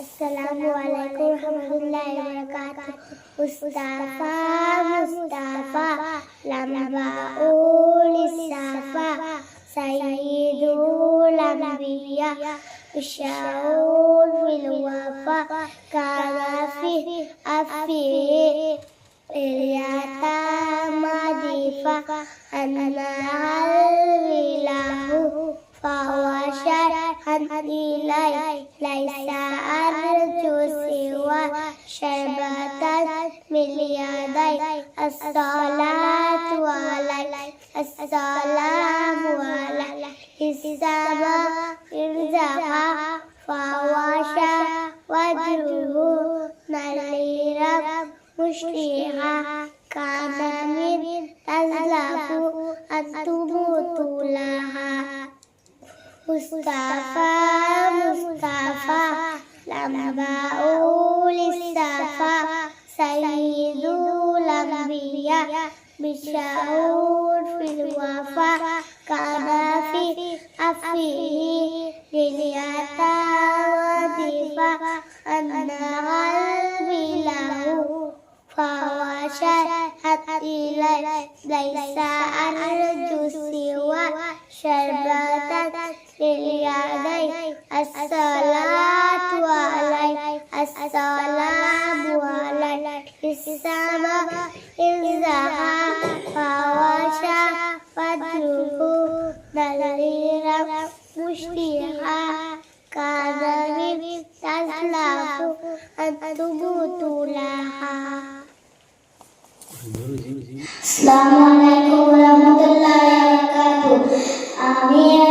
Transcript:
السلام عليكم ورحمة الله وبركاته. مصطفى مصطفى لما أقول الصفا سيد الأنبياء الشعور في الوفا. كان في أفيه مضيفة أن أنها له فهو شرعا إليه. ليس أرجو سوى شربة من يدي الصلاة علي السلام علي السماء إرزها فواشر وجهه. نليرا مشرحا كان من تزلف التبوت لها. مصطفى لما للصفا سيد الأنبياء بشعور في الوفا. كان في أفيه لليتامى أن قلبي له فوشت إلي ليس أرجو سوى شربة لليدين سماء ذهب فوشى نذيرا لها Assalamualaikum warahmatullahi wabarakatuh. Amin.